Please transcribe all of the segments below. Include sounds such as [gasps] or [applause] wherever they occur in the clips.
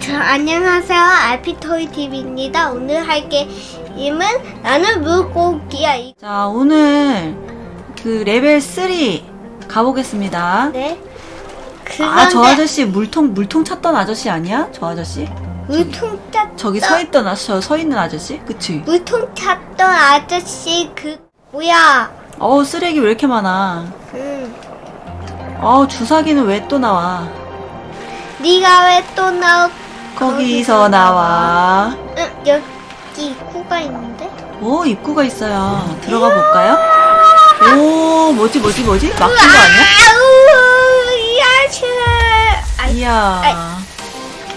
저, [laughs] 안녕하세요. 알피토이 TV입니다. 오늘 할 게임은 나는 물고기야. 이- 자, 오늘 그 레벨 3 가보겠습니다. 네. 아, 저 그런데 아저씨 물통 물통 찾던 아저씨 아니야? 저 아저씨? 물통 찾 저기 서 있던 아, 저서 있는 아저씨? 그치? 물통 찾던 아저씨 그 뭐야? 어우, 쓰레기 왜 이렇게 많아? 음. 어우, 주사기는 왜 또 나와? 네가 왜 또 나오? 거기서 나와. 응, 여기 입구가 있는데. 오, 입구가 있어요. 들어가 볼까요? 오, 뭐지, 뭐지, 뭐지? 막힌 거 아니야? 아우, 야채. 아이, 이야.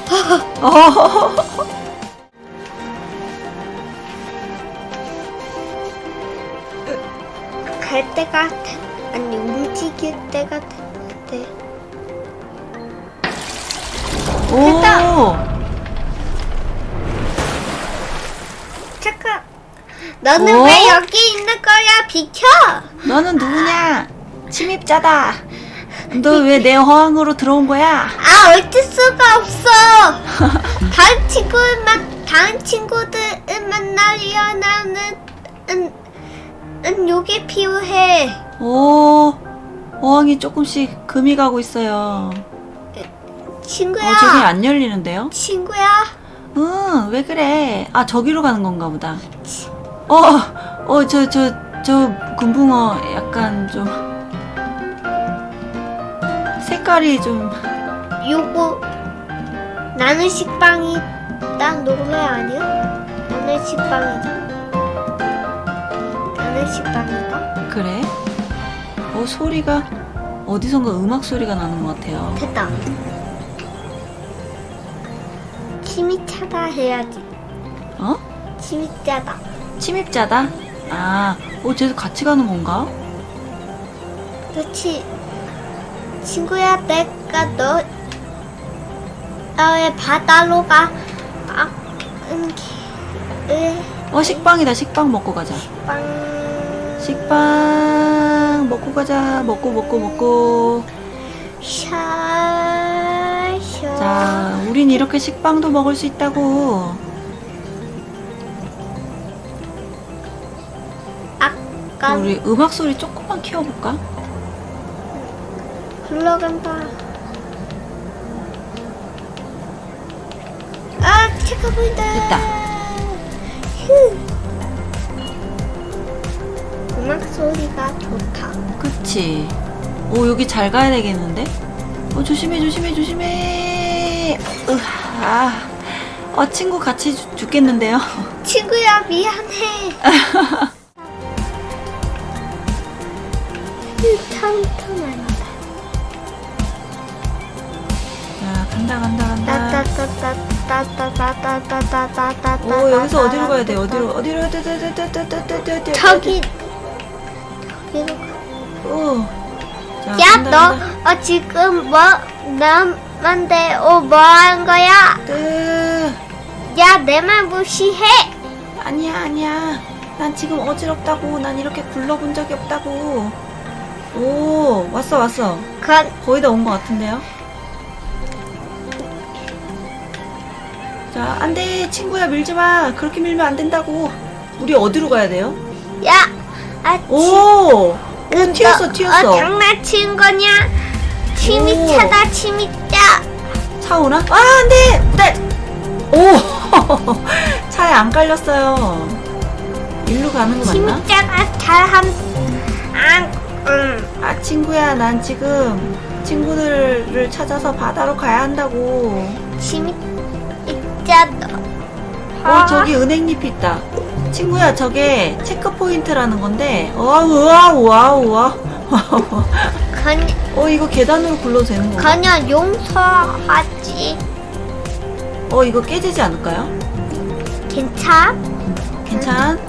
[laughs] 어, 갈 때가 됐- 아니 움직일 때가 됐는데. 오, 잠깐. 너는 어? 왜 여기 있는 거야? 비켜. 너는 누구냐? 침입자다. 너 왜내 어항으로 들어온 거야? 아 어쩔 수가 없어. [laughs] 다른 친구만 다른 친구들을 만나려면은 은, 은 요게 필요해. 오, 어항이 조금씩 금이 가고 있어요. 친구야. 어, 저기 안 열리는데요? 친구야. 응, 왜 그래? 아, 저기로 가는 건가 보다. 어, 어, 저, 저, 저, 금붕어 약간 좀. 색깔이 좀. 요거 나는 식빵이 딱 노래 아니야? 나는 식빵이다. 나는 식빵이다. 그래? 어, 소리가. 어디선가 음악 소리가 나는 것 같아요. 됐다. 침이 차다 해야지. 어? 침이 짜다. 침입자다? 아, 어, 쟤도 같이 가는 건가? 그렇지. 친구야, 내가 너 너의 바다로 가. 아, 음, 으, 어, 식빵이다. 식빵 먹고 가자. 빵. 식빵 먹고 가자. 먹고, 먹고, 먹고. 샤, 샤. 자, 우린 이렇게 식빵도 먹을 수 있다고. 아까 우리 음악 소리 조금만 키워볼까? 흘러간다. 아, 체크 보인다. 됐다. 휴. 음악 소리가 좋다. 그치. 오, 여기 잘 가야 되겠는데? 어, 조심해, 조심해, 조심해. 으, 아, 어, 친구 같이 죽- 죽겠는데요? [laughs] 친구야, 미안해. 카운터 난다. 자, 간다, 간다, 간다. 따따따따따따따따따따따. 오, 여기서 어디로 가야 돼? 어디로, 어디로, 어디로, 저기. 저기로 가. 오. 자, 야, 간다, 너, 간다. 어, 지금 뭐, 남 한테, 어, 뭐한 거야? 으, 야, 내 말 무시해! 아니야, 아니야. 난 지금 어지럽다고. 난 이렇게 굴러본 적이 없다고. 오, 왔어, 왔어. 그건, 거의 다 온 것 같은데요? 자, 안 돼. 친구야, 밀지 마. 그렇게 밀면 안 된다고. 우리 어디로 가야 돼요? 야, 아, 오! 오, 튀었어, 너, 튀었어. 어, 장난친 거냐? 침이 오. 차다, 침이 짜. 차 오나? 아, 안 돼! 네! 오! [laughs] 차에 안 깔렸어요. 일로 가는 거 맞나? 침이 짜가 잘함, 안, 음. 아, 친구야, 난 지금 친구들을 찾아서 바다로 가야 한다고. 침이 짜다. 어, 저기 은행잎 있다. 친구야, 저게 체크 포인트라는 건데, 어, 우와, 우와, 우와. [laughs] 건, 어, 이거 계단으로 굴러도 되는 건가? 그냥 용서하지. 어, 이거 깨지지 않을까요? 괜찮? 괜찮?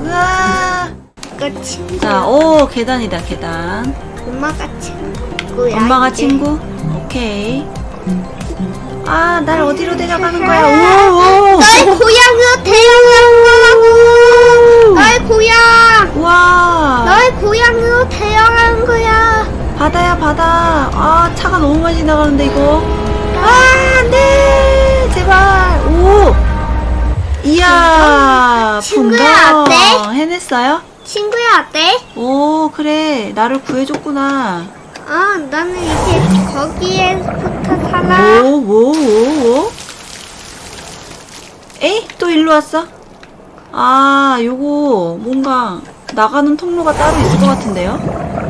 우와. 그 친구. 자, 오, 계단이다, 계단. 엄마가 친구야. 엄마가 이제. 친구? 오케이. 아, 날 어디로 데려가는 거야? 오, 오. 너의 고향으로 데려간 거라고. 너의 고향. 우와. 너의 고향으로 데려간 거야. 바다. 아 차가 너무 많이 지나가는데 이거. 아 안돼! 제발. 오! 이야 친구야, 분당. 어때? 해냈어요? 친구야 어때? 오 그래. 나를 구해줬구나. 아 나는 이제 거기에부터 살아. 오 오 오오. 에이 또 일로 왔어? 아 요거 뭔가 나가는 통로가 따로 있을 것 같은데요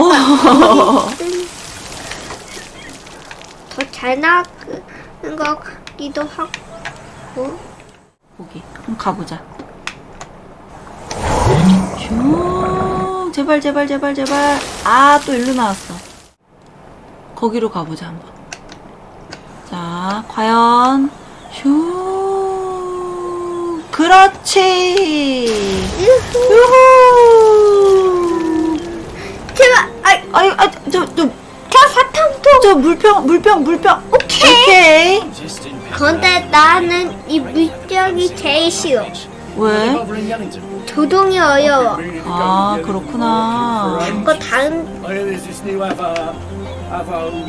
어. 더잘 나가는 것 같기도 하고. 거기 한번 가보자. 슝 제발 제발 제발 제발. 아 또 일로 나왔어. 거기로 가보자 한번. 자 과연. 슝 그렇지! 유후. 유후 제발. 아, 아유 아저저 저 사탕도. 저 물병 물병 물병 오케이. 오케이 근데 나는 이 물병이 제일 싫어. 왜? 조동이 어려워. 아 그렇구나 그거 다른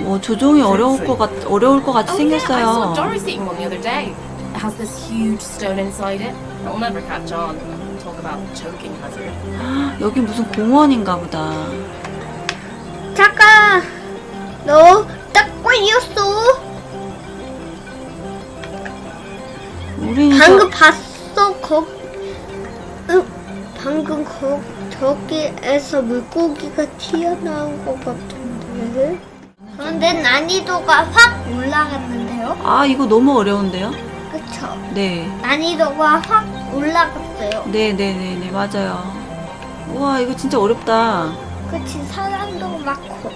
뭐 조종이 어려울 것 같, 어려울 것 같이 Oh, 생겼어요. saw Doris eating one the other day. It has this huge stone inside it. It'll never catch on. Talk about choking hazard. 여기 무슨 공원인가 보다. 잠깐. 너딱 걸렸어. 우리는 방금 봤어. 거. 응. 방금 거 저기에서 물고기가 튀어나온 것 같은데. 그런데 난이도가 확 올라갔는데요. 저, 아 이거 너무 어려운데요? 그쵸? 네, 난이도가 확 올라갔어요. 네, 네, 네, 네 맞아요. 우와 이거 진짜 어렵다. 그치? 사람도 많고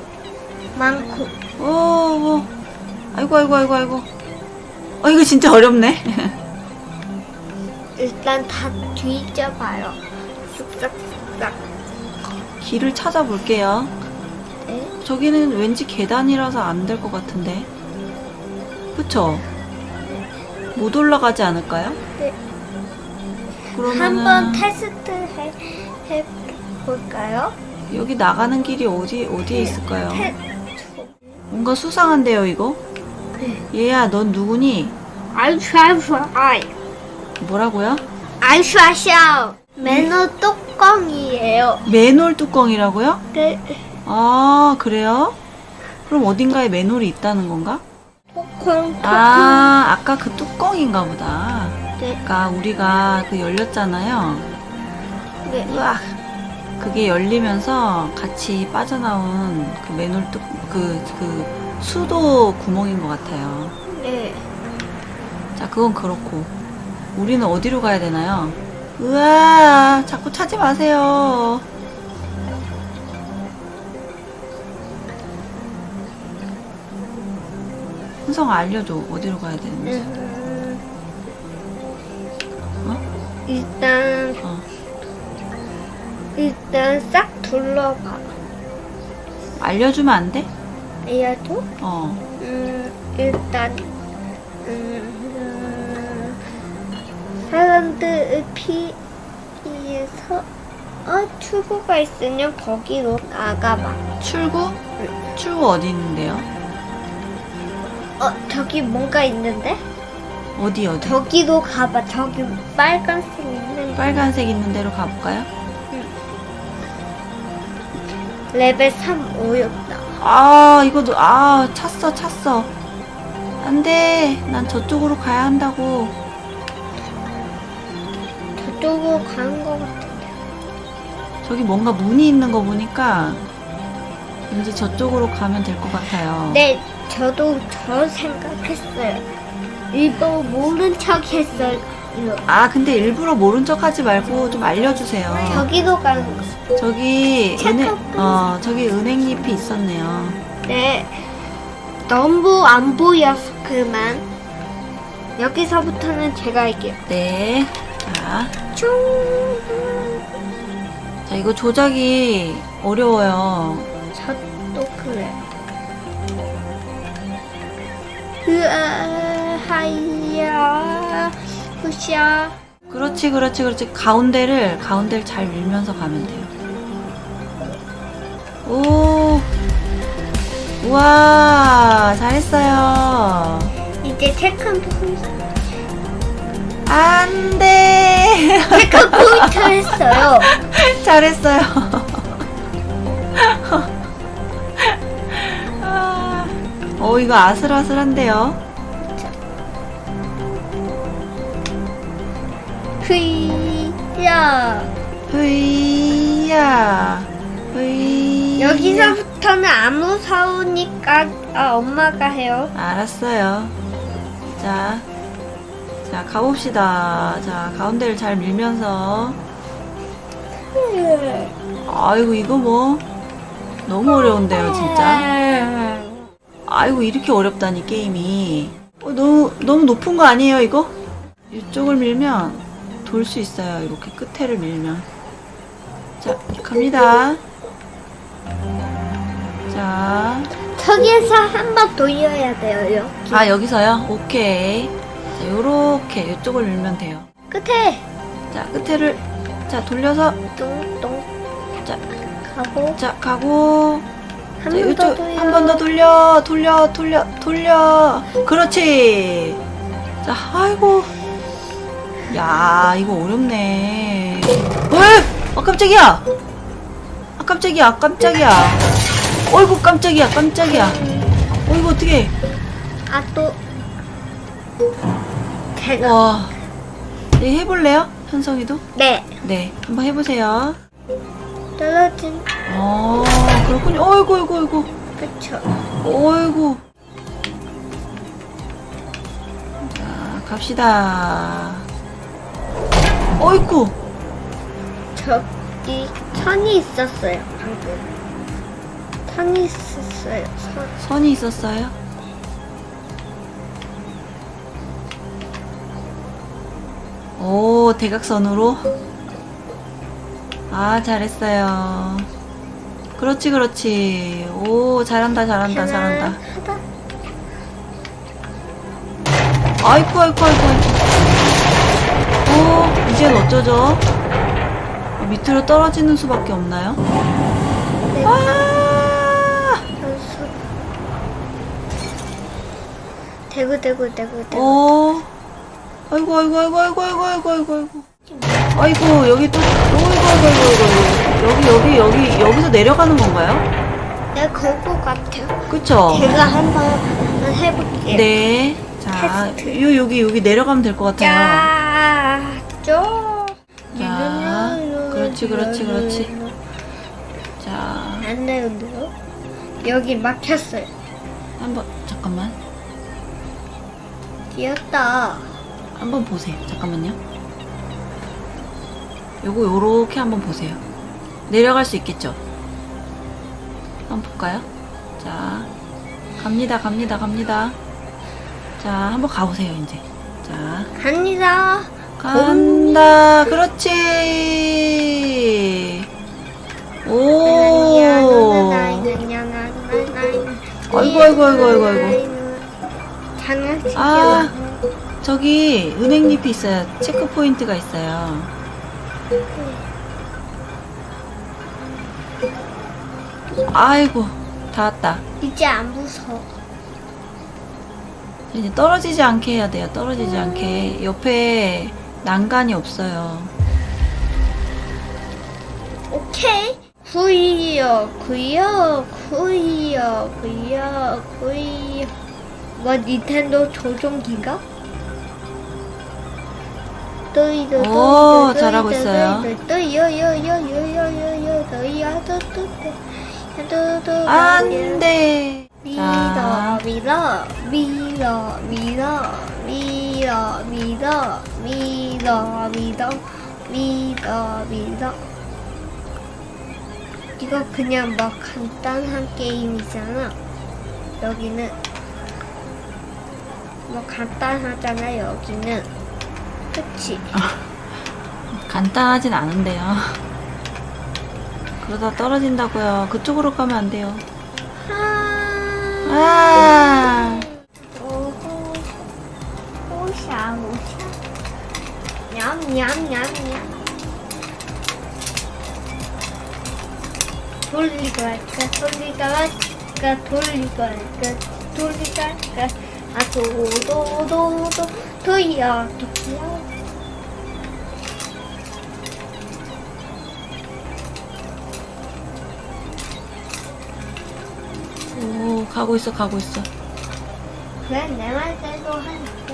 많고. 오, 오. 아이고 아이고 아이고 아이고. 어 이거 진짜 어렵네. [laughs] 일단 다 뒤져봐요. 쓱싹쓱싹. 길을 찾아볼게요. 네. 저기는 왠지 계단이라서 안 될 것 같은데. 그쵸? 못 올라가지 않을까요? 네. 그러면은 한번 테스트 해, 해볼까요? 여기 나가는 길이 어디 어디에 있을까요? 테, 뭔가 수상한데요, 이거? 네. 얘야, 넌 누구니? 알샤샤 뭐라고요? 알샤샤 매너 뚜껑이에요. 맨홀 뚜껑이라고요? 네. 아, 그래요? 그럼 어딘가에 맨홀이 있다는 건가? 뚜껑 아, 아까 그 뚜껑인가 보다. 네. 아까 우리가 그 열렸잖아요. 네. 으악. 그게 열리면서 같이 빠져나온 그 맨홀 뚜, 그, 그, 수도 구멍인 것 같아요. 네. 자, 그건 그렇고. 우리는 어디로 가야 되나요? 으아, 자꾸 찾지 마세요. hun성 알려줘. 어디로 가야 되는지. 음, 어? 일단 어. 일단 싹 둘러봐. 알려주면 안 돼? 얘도 어. 음 일단 음, 음, 사람들을 피해서 어 출구가 있으면 거기로 나가봐. 출구? 출구 어디 있는데요? 어 저기 뭔가 있는데? 어디, 어디? 저기로 가봐. 저기 빨간색 있는 빨간색 있는 데로 가볼까요? 레벨 3 어렵다. 아, 이거, 너- 아, 찼어, 찼어. 안 돼. 난 저쪽으로 가야 한다고. 저쪽으로 가는 것 같은데. 저기 뭔가 문이 있는 거 보니까 왠지 저쪽으로 가면 될 것 같아요. 네, 저도 저 생각했어요. 일부러 모른 척 했어요. 아, 근데 일부러 모른 척 하지 말고 좀 알려주세요. 저기로 가는 거. 저기 은행. 어, 저기 은행잎이 있었네요. 네. 너무 안 보여서 그만. 여기서부터는 제가 할게요. 네. 자, 쭉. 자, 이거 조작이 어려워요. 저도 그래. 으아, 하이야, 후샤. 그렇지, 그렇지, 그렇지. 가운데를, 가운데를 잘 밀면서 가면 돼요. 오. 우와, 잘했어요. 이제 체크. 안 돼. 체크 포인트 했어요. 잘했어요. 아, [laughs] 어, 이거 아슬아슬한데요. 흐야. 흐이야. 흐이야. 여기서부터는 안 무서우니까 아, 엄마가 해요. 알았어요. 자, 자, 가봅시다. 자, 가운데를 잘 밀면서. 아이고, 이거 뭐. 너무 어려운데요, 진짜. 아이고, 이렇게 어렵다니, 게임이. 어, 너무, 너무 높은 거 아니에요, 이거? 이쪽을 밀면 돌 수 있어요. 이렇게 끝에를 밀면. 자, 갑니다. 자, 저기에서 한 번 돌려야 돼요. 여기. 아 여기서요? 오케이 자 요렇게 이쪽을 밀면 돼요 끝에 자 끝에를 자 돌려서 똥똥 자, 가고 자 가고 한 자 번 더 요쪽 돌려. 한 번 더 돌려 돌려 돌려 돌려 그렇지 자 아이고 야 이거 어렵네 왜? 아 깜짝이야 아 깜짝이야 아, 깜짝이야 어이구 깜짝이야 깜짝이야 어이구 어떡해 아 또. 제가 와 네, 해볼래요? 현성이도? 네 네, 한번 해보세요. 떨어진 어, 그렇군요. 어이구, 어이구, 어이구. 그쵸. 어이구. 자, 갑시다. 어이구. 저기 선이 있었어요 방금. 선이 있었어요. 선. 선이 있었어요? 오, 대각선으로? 아, 잘했어요. 그렇지, 그렇지. 오, 잘한다, 잘한다, 잘한다. 하다. 아이쿠 아이쿠 아이쿠 아이쿠 오 이젠 어쩌죠? 밑으로 떨어지는 수밖에 없나요? 네. 아 연습. 대구 대구 대구 대구. 오 아이고 아이고 아이고 아이고 아이고 아이고 아이고 아이고 아이고 여기 또 어이구 아이고 아이고 아이고 여기 여기 여기 여기서 내려가는 건가요? 네, 그거 같아요. 그쵸? 제가 한번 해볼게요. 네. 자. 요 여기 여기 내려가면 될 것 같아요. 자, 쪼. 자, 그렇지, 그렇지, 그렇지. 자, 안 되는데요? 여기 막혔어요. 한번 잠깐만. 뛰었다. 한번 보세요. 잠깐만요. 요거 요렇게 한번 보세요. 내려갈 수 있겠죠? 한번 볼까요? 자, 갑니다, 갑니다, 갑니다. 자, 한번 가보세요, 이제. 자, 갑니다. 간다. 그렇지. 오. 아이고, 아이고, 아이고, 아이고, 아이고. 장난치지 아, 마. 저기 은행잎이 있어요. 체크 포인트가 있어요. 아이고, 다 왔다. 이제 안 무서워. 이제 떨어지지 않게 해야 돼요. 떨어지지 않게. 옆에 난간이 없어요. 오케이. 구이요, 구이요, 구이요, 구이요, 구이요. 뭐 닌텐도 조종기가? 또이도 오, 잘하고 있어요. 또요요요요요요요 또요 또또 또또 안 돼. 자, 밀어 밀어 밀어 밀어 밀어 밀어 밀어 밀어 밀어 이거 그냥 막 간단한 게임이잖아 여기는 뭐 간단하잖아 여기는 그치 간단하진 않은데요. 그러다 떨어진다고요. 그쪽으로 가면 안 돼요. 아 아, 오호 오샤 오샤 냠냠냠냠 돌리고 할까 돌리고 할까 돌리고 할까 돌리고 할까 아 도도도도 도야 도야 가고 있어, 가고 있어. 그래 내 말 대로 하니까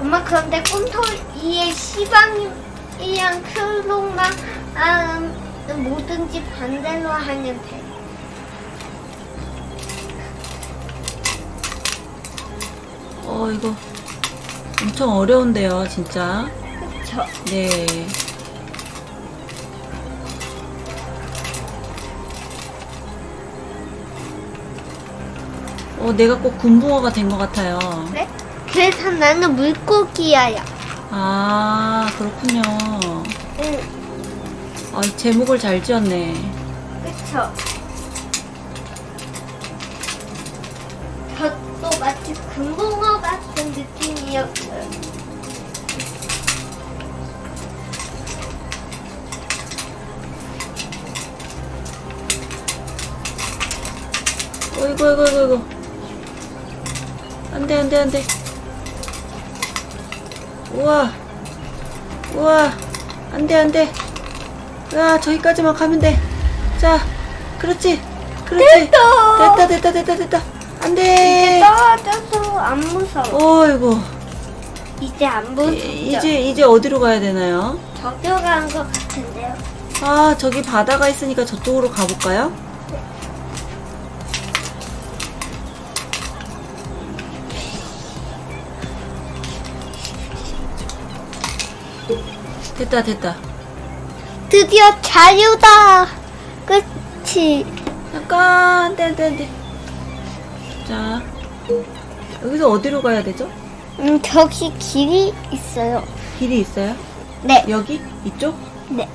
엄마 그런데 꿈토이의 시방이랑 클롱랑 음, 뭐든지 반대로 하면 돼 어, 이거 엄청 어려운데요, 진짜. 그쵸? 네. 어, 내가 꼭 군붕어가 된 것 같아요. 그래? 그래서 나는 물고기야 아, 그렇군요. 응 아, 제목을 잘 지었네. 그쵸? 저도 마치 금붕어 같은 느낌이었어요. 어이구, 어이구, 어이구, 어이구. 안 돼, 안 돼, 안 돼. 우와. 우와. 안 돼, 안 돼. 야, 저기까지만 가면 돼. 자, 그렇지. 그렇지. 됐다. 됐다, 됐다, 됐다, 됐다. 안 이제 돼. 떨어져서 안 무서워. 어이구. 이제 안 무섭죠? 이제, 이제 어디로 가야 되나요? 저기 간것 같은데요. 아, 저기 바다가 있으니까 저쪽으로 가볼까요? 됐다, 됐다. 드디어 자유다. 그치? 잠깐, 돼. 자, 여기서 어디로 가야 되죠? 음, 저기 길이 있어요. 길이 있어요? 네. 여기? 이쪽? 네.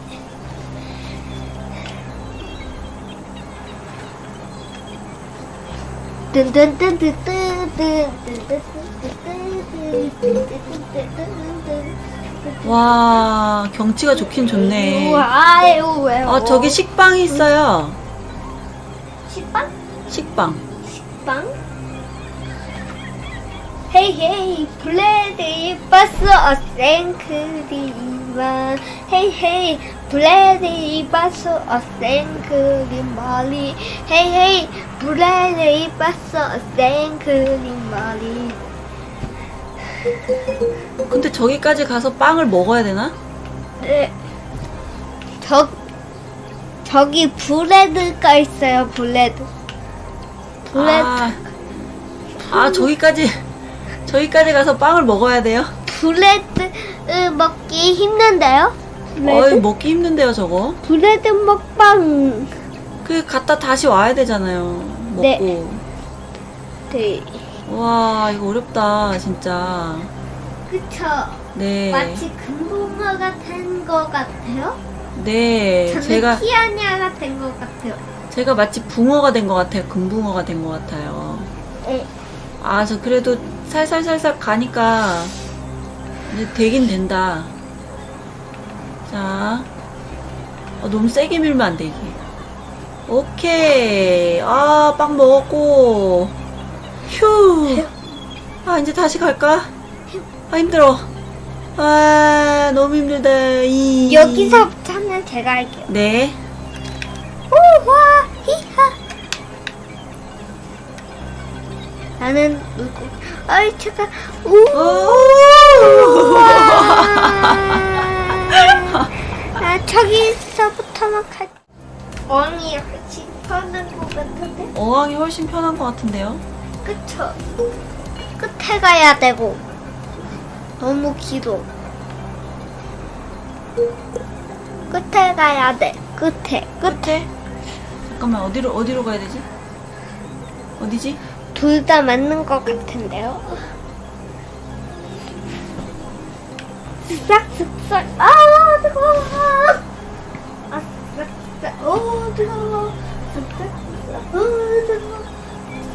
와, 경치가 좋긴 좋네. 와요, 왜요? 아, 저기 식빵이 있어요. 식빵? 식빵. 식빵? 헤이 헤이 블레디 버스 어 생크림만 헤이 헤이 블레디 버스 어 생크림 머리 헤이 헤이 블레디 버스 어 생크림 머리 근데 저기까지 가서 빵을 먹어야 되나? 네. 저 저기 브레드가 있어요 브레드 브레드 아, 아 저기까지 저기까지 가서 빵을 먹어야 돼요? 브레드 으, 먹기 힘든데요? 어이 먹기 힘든데요 저거. 브레드 먹방. 그 갔다 다시 와야 되잖아요. 먹고. 네. 네. 와 이거 어렵다 진짜. 그쵸. 네. 마치 금붕어가 된것 같아요? 네. 저는 제가 피아냐가 된 것 같아요. 제가 마치 붕어가 된 것 같아요. 금붕어가 된 것 같아요. 네. 아 저 그래도 살살살살 가니까 이제 되긴 된다. 자, 어, 너무 세게 밀면 안돼 이게. 오케이. 아, 빵 먹었고. 휴. 아, 이제 다시 갈까? 아, 힘들어. 아, 너무 힘들다. 이. 여기서부터는 제가 할게요. 네. 우와, 히하. 나는 누구? 아이, 제가, 우. 아, [laughs] 저기서부터만 갈. 엉이 같이 퍼는 것 같은데? 어항이 훨씬 편한 것 같은데요? 그쵸? 끝에 가야 되고 너무 길어. 끝에 가야 돼. 끝에. 끝. 끝에? 잠깐만, 어디로, 어디로 가야 되지? 어디지? 둘 다 맞는 것 같은데요? 쓱싹쓱싹. 아, 뜨거워. 아, 쓱싹쓱싹. 오, 뜨거워. 쓱싹쓱싹. 오, 뜨거워.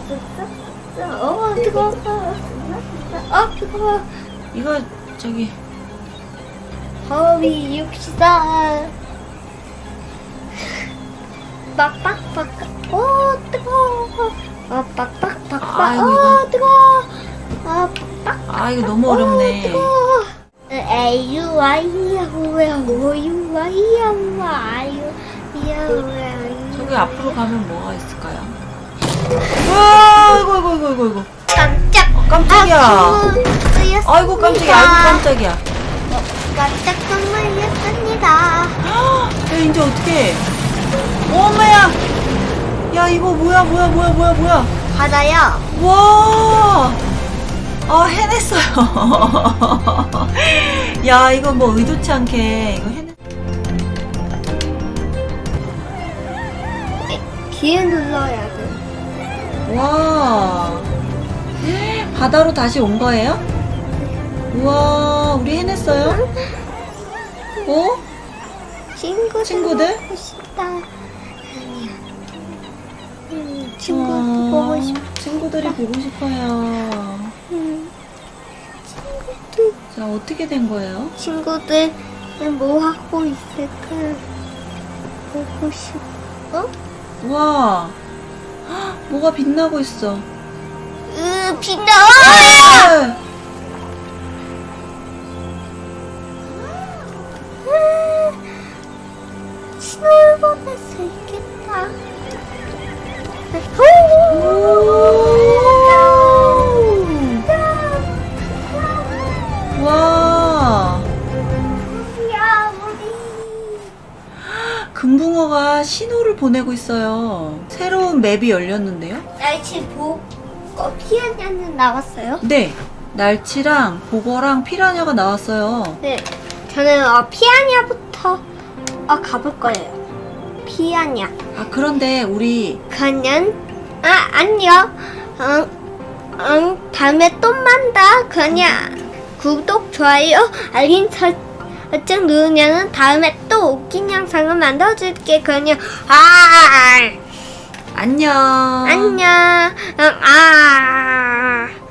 쓱싹 오, 뜨거워. 아, 뜨거워. 이거, 저기, 허위 육시다. 빡빡빡. 오 뜨거워. 아 빡빡빡빡. 아이고, 오 이거. 뜨거워. 아 빡. 아 이거 너무 어렵네. 뜨거워. 에유 야우 아이야우 아이유 야우 저기 앞으로 가면 뭐가 있을까요? 와, 아이고, 아이고, 아이고, 아이고, 아이고. 깜짝. 깜짝이야. 아, 놀랐습니다. 아이고, 깜짝이야. 아이고, 깜짝이야. 깜짝 놀랐습니다. [gasps] 야, 이제 어떡해. 엄마야! 야, 이거 뭐야, 뭐야, 뭐야, 뭐야, 뭐야. 바다요. 와! 아, 해냈어요. [laughs] 야, 이거 뭐 의도치 않게 이거 해냈. 기회 눌러야 돼. 와. 바다로 다시 온 거예요? 우와, 우리 해냈어요? 어? 친구들. 친구들? 보고 싶다. 아니야. 음, 친구 와, 보고 싶다. 친구들이 보고 싶어요. 음, 친구들. 자, 어떻게 된 거예요? 친구들 뭐 하고 있을까? 보고 싶어? 와. 헉, 뭐가 빛나고 있어. 으, 빛나! 아! 금붕어가 신호를 보내고 있어요. 새로운 맵이 열렸는데요? 날씨 보고 피하냐는 나왔어요? 네. 날치랑 보거랑 피라냐가 나왔어요. 네. 저는 어, 피아냐부터 어, 가볼 거예요. 피아냐. 아, 그런데 우리 그냥 아 안녕. 응, 응, 다음에 또 만다. 그냥 구독, 좋아요, 알림 설정 누르면은 다음에 또 웃긴 영상을 만들어줄게. 그냥 아 안녕. 안녕. 응, 아.